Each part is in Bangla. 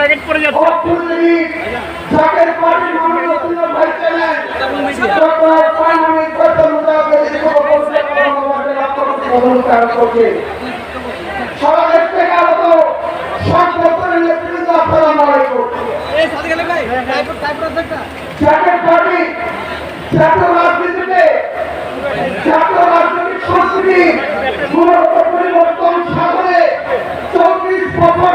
প্যাকেট পড়ে যাচ্ছে। করছে থেকে আগত নেতৃত্ব আসসালামু আলাইকুম জাতীয় পার্টি জাতীয় রাজনীতিতে জাতীয় রাজনৈতিক সংস্কৃতি গুণগত পরিবর্তন সাধনে চব্বিশ বছর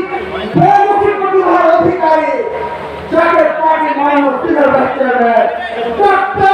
ছাত্ররা